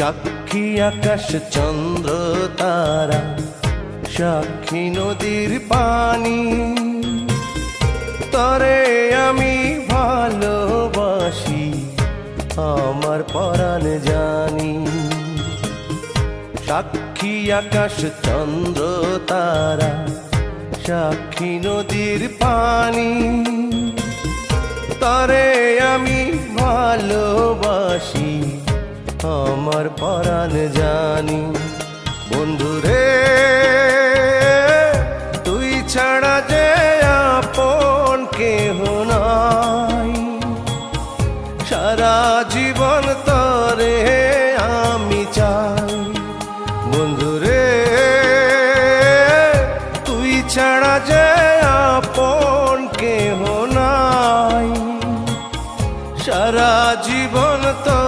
সাক্ষী আকাশ চন্দ্র তারা, সাক্ষী নদীর পানি। তরে আমি ভালোবাসি, আমার পরাণ জানি। সাক্ষী আকাশ চন্দ্র তারা, সাক্ষী নদীর পানি। তরে আমি ভালোবাসি আমার পরাণ জানি। বন্ধুরে, তুই ছাড়া যে আপন কেহ নাই। সারা জীবন তরে আমি চাই। বন্ধুরে, তুই ছাড়া যে আপন কেহ নাই। সারা জীবন তো